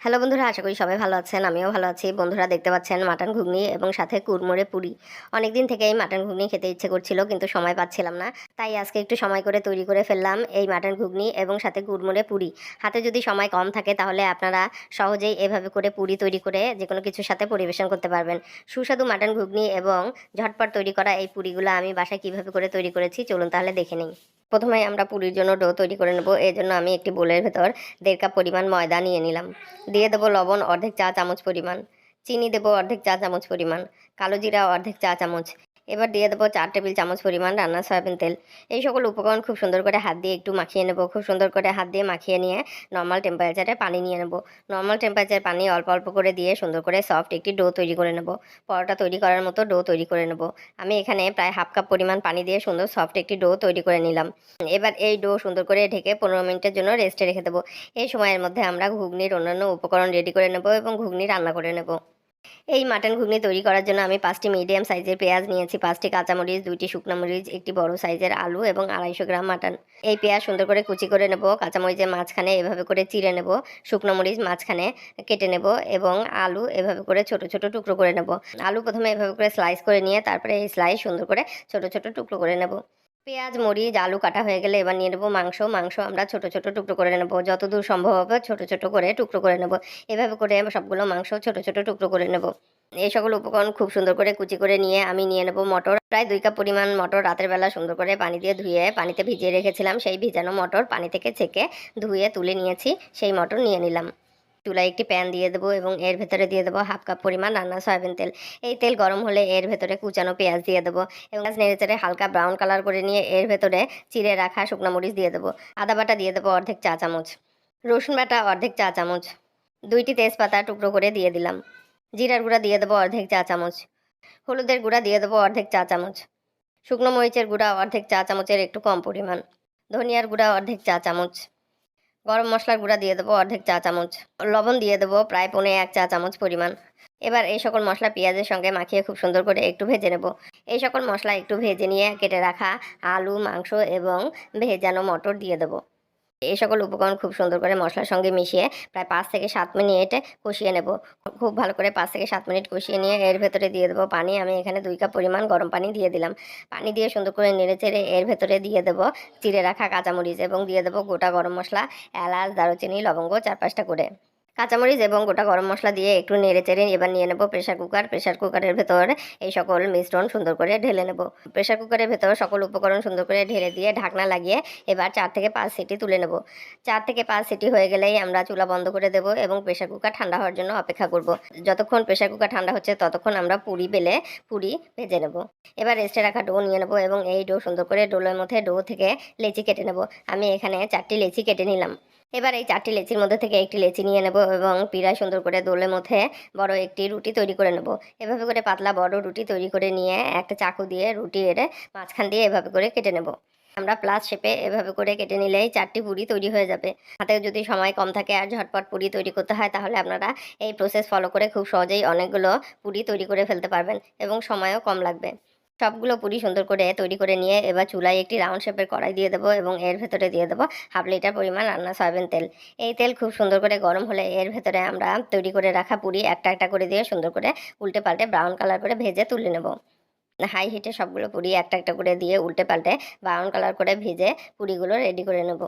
Hello বন্ধুরা, আশা করি সবাই ভালো আছেন, আমিও ভালো আছি। বন্ধুরা, দেখতে পাচ্ছেন মাটন ঘুগনি এবং সাথে কুড়মুড়ে পুরি। অনেকদিন থেকে এই মাটন ঘুগনি খেতে ইচ্ছে করছিল, কিন্তু সময় পাচ্ছিলাম না। তাই আজকে একটু সময় করে তৈরি করে ফেললাম এই মাটন ঘুগনি এবং সাথে কুড়মুড়ে পুরি। হাতে যদি সময় কম থাকে, তাহলে আপনারা সহজেই এভাবে করে পুরি তৈরি করে যে কোনো কিছুর সাথে পরিবেশন করতে পারবেন। সুস্বাদু মাটন ঘুগনি এবং ঝটপট তৈরি করা এই পুরিগুলো আমি বাসায় কীভাবে করে তৈরি করেছি, চলুন তাহলে দেখে নিই। প্রথমে আমরা পুরীর জন্য ডো তৈরি করে নেব, এই জন্য আমি একটি বোলের ভেতর দেড় কাপ পরিমাণ ময়দা নিয়ে নিলাম। দিয়ে দেবো লবণ, অর্ধেক চা চামচ পরিমাণ। চিনি দেবো অর্ধেক চা চামচ পরিমাণ। কালো জিরা, অর্ধেক চা চামচ এবার দিয়ে দেবো চার টেবিল চামচ পরিমাণ রান্না সয়াবিন তেল। এই সকল উপকরণ খুব সুন্দর করে হাত দিয়ে একটু মাখিয়ে নেব। খুব সুন্দর করে হাত দিয়ে মাখিয়ে নিয়ে নর্মাল টেম্পারেচারে পানি নিয়ে নেব। নর্মাল টেম্পারেচার পানি অল্প অল্প করে দিয়ে সুন্দর করে সফট একটি ডো তৈরি করে নেব। পরোটা তৈরি করার মতো ডো তৈরি করে নেব। আমি এখানে প্রায় হাফ কাপ পরিমাণ পানি দিয়ে সুন্দর সফট একটি ডো তৈরি করে নিলাম। এবার এই ডো সুন্দর করে ঢেকে পনেরো মিনিটের জন্য রেস্টে রেখে দেবো। এই সময়ের মধ্যে আমরা ঘুগনির অন্যান্য উপকরণ রেডি করে নেব এবং ঘুগনি রান্না করে নেব। এই মাটন ঘুগনি তৈরি করার জন্য আমি পাঁচটি মিডিয়াম সাইজের পেঁয়াজ নিয়েছি, পাঁচটি কাঁচামরিচ, দুইটি শুকনো মরিচ, একটি বড় সাইজের আলু এবং আড়াইশো গ্রাম মাটন। এই পেঁয়াজ সুন্দর করে কুচি করে নেব, কাঁচামরিচের মাঝখানে এভাবে করে চিড়ে নেব, শুকনো মরিচ মাঝখানে কেটে নেব এবং আলু এভাবে করে ছোট ছোট টুকরো করে নেব। আলু প্রথমে এভাবে করে স্লাইস করে নিয়ে তারপরে এই স্লাইস সুন্দর করে ছোট ছোট টুকরো করে নেব। পেঁয়াজ, মরিচ, আলু কাটা হয়ে গেলে এবার নিয়ে নেব মাংস। মাংস আমরা ছোট ছোট টুকরো করে নেব। যতদূর সম্ভব হবে ছোট ছোট করে টুকরো করে নেব। এভাবে করে সবগুলো মাংস ছোট ছোট টুকরো করে নেব। এই সকল উপকরণ খুব সুন্দর করে কুচি করে নিয়ে আমি নিয়ে নেব মটর। প্রায় দুই কাপ পরিমাণ মটর রাতের বেলা সুন্দর করে পানি দিয়ে ধুয়ে পানিতে ভিজিয়ে রেখেছিলাম। সেই ভিজানো মটর পানি থেকে ছেঁকে ধুয়ে তুলে নিয়েছি। সেই মটর নিয়ে নিলাম। চুলায় একটি প্যান দিয়ে দেবো এবং এর ভেতরে দিয়ে দেবো হাফ কাপ পরিমাণ রান্না সয়াবিন তেল। এই তেল গরম হলে এর ভেতরে কুচানো পেঁয়াজ দিয়ে দেবো এবং নেড়ে চেড়ে হালকা ব্রাউন কালার করে নিয়ে এর ভেতরে চিড়ে রাখা শুকনো মরিচ দিয়ে দেবো। আদা বাটা দিয়ে দেবো অর্ধেক চা চামচ। রসুন বাটা অর্ধেক চা চামচ। দুইটি তেজপাতা টুকরো করে দিয়ে দিলাম। জিরার গুঁড়া দিয়ে দেবো অর্ধেক চা চামচ। হলুদের গুঁড়া দিয়ে দেবো অর্ধেক চা চামচ। শুকনো মরিচের গুঁড়া অর্ধেক চা চামচের একটু কম পরিমাণ। ধনিয়ার গুঁড়া অর্ধেক চা চামচ। গরম মশলার গুঁড়া দিয়ে দেবো অর্ধেক চা চামচ। লবণ দিয়ে দেবো প্রায় পৌনে এক চা চামচ পরিমাণ। এবার এই সকল মশলা পেঁয়াজের সঙ্গে মাখিয়ে খুব সুন্দর করে একটু ভেজে নেব। এই সকল মশলা একটু ভেজে নিয়ে কেটে রাখা আলু, মাংস এবং ভেজানো মটর দিয়ে দেবো। এই সকল উপকরণ খুব সুন্দর করে মশলার সঙ্গে মিশিয়ে প্রায় পাঁচ থেকে সাত মিনিট কষিয়ে নেব। খুব ভালো করে পাঁচ থেকে সাত মিনিট কষিয়ে নিয়ে এর ভেতরে দিয়ে দেবো পানি। আমি এখানে দুই কাপ পরিমাণ গরম পানি দিয়ে দিলাম। পানি দিয়ে সুন্দর করে নেড়ে চেড়ে এর ভেতরে দিয়ে দেবো চিড়ে রাখা কাঁচামরিচ এবং দিয়ে দেবো গোটা গরম মশলা, এলাচ, দারুচিনি, লবঙ্গ চার পাঁচটা করে। কাঁচামরিচ এবং গোটা গরম মশলা দিয়ে একটু নেড়ে চেড়ে এবার নিয়ে নেব প্রেশার কুকার প্রেশার কুকারের ভেতর এই সকল মিশ্রণ সুন্দর করে ঢেলে নেব। প্রেশার কুকারের ভেতর সকল উপকরণ সুন্দর করে ঢেলে দিয়ে ঢাকনা লাগিয়ে এবার চার থেকে পাঁচ সিটি তুলে নেব। চার থেকে পাঁচ সিটি হয়ে গেলেই আমরা চুলা বন্ধ করে দেব এবং প্রেশার কুকার ঠান্ডা হওয়ার জন্য অপেক্ষা করব। যতক্ষণ প্রেশার কুকার ঠান্ডা হচ্ছে ততক্ষণ আমরা পুরি বেলে পুরি ভেজে নেব। এবার রেস্টে রাখা ডো নিয়ে নেব এবং এই ডো সুন্দর করে ডোলের মধ্যে ডো থেকে লেচি কেটে নেব। আমি এখানে চারটি লেচি কেটে নিলাম। এবার এই চারটি লেচির মধ্যে থেকে একটি লেচি নিয়ে নেব এবং পিড়ায় সুন্দর করে দোলের মধ্যে বড় একটি রুটি তৈরি করে নেব। এভাবে করে পাতলা বড় রুটি তৈরি করে নিয়ে একটা চাকু দিয়ে রুটি এর মাঝখান দিয়ে এভাবে করে কেটে নেব। আমরা প্লাস শেপে এভাবে করে কেটে নিলেই চারটি পুরি তৈরি হয়ে যাবে। হাতে যদি সময় কম থাকে আর ঝটপট পুরি তৈরি করতে হয় তাহলে আপনারা এই প্রসেস ফলো করে খুব সহজেই অনেকগুলো পুরি তৈরি করে ফেলতে পারবেন এবং সময়ও কম লাগবে। সবগুলো পুরি সুন্দর করে তৈরি করে নিয়ে এবার চুলায় একটি রাউন্ড শেপের কড়াই দিয়ে দেবো এবং এর ভেতরে দিয়ে দেবো হাফ লিটার পরিমাণ রান্না সয়াবিন তেল। এই তেল খুব সুন্দর করে গরম হলে এর ভেতরে আমরা তৈরি করে রাখা পুরি একটা একটা করে দিয়ে সুন্দর করে উল্টে পাল্টে ব্রাউন কালার করে ভেজে তুলে নেব। হাই হিটে সবগুলো পুরি একটা একটা করে দিয়ে উল্টে পাল্টে ব্রাউন কালার করে ভেজে পুরিগুলো রেডি করে নেব।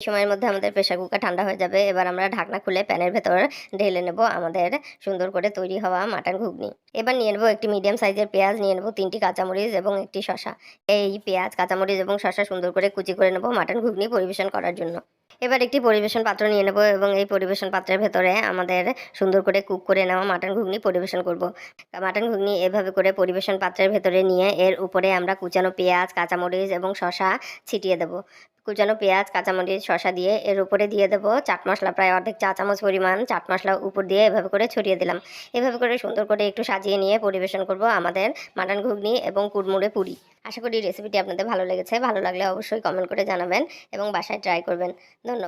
সময়ের মধ্যে আমাদের প্রেশার কুকার ঠান্ডা হয়ে যাবে, এবার আমরা ঢাকনা খুলে প্যানের ভেতর ঢেলে নেব আমাদের সুন্দর করে তৈরি হওয়া মাটন ঘুগনি। এবার নিয়ে নেব একটি মিডিয়াম সাইজের পেঁয়াজ, নিয়ে নেব তিনটি কাঁচামরিচ এবং একটি শশা এই পেঁয়াজ, কাঁচামরিচ এবং শশা সুন্দর করে কুচি করে নেব মাটন ঘুগনি পরিবেশন করার জন্য। এবার একটি পরিবেশন পাত্র নিয়ে নেব এবং এই পরিবেশন পাত্রের ভেতরে আমাদের সুন্দর করে কুক করে নেওয়া মাটন ঘুগনি পরিবেশন করব। মাটন ঘুগনি এভাবে করে পরিবেশন পাত্রের ভেতরে নিয়ে এর উপরে আমরা কুচানো পেঁয়াজ, কাঁচামরিচ এবং শশা ছিটিয়ে দেবো। কুচানো পেঁয়াজ, কাঁচামরিচ শশা দিয়ে এর উপরে দিয়ে দেবো চাট মশলা, প্রায় অর্ধেক চা চামচ পরিমাণ চাট মশলা উপর দিয়ে এভাবে করে ছড়িয়ে দিলাম। এভাবে করে সুন্দর করে একটু সাজিয়ে নিয়ে পরিবেশন করব আমাদের মাটন ঘুগনি এবং কুড়মুড়ে পুরি। আশা করি রেসিপিটি আপনাদের ভালো লেগেছে। ভালো লাগলে অবশ্যই কমেন্ট করে জানাবেন এবং বাসায় ট্রাই করবেন। ধন্যবাদ।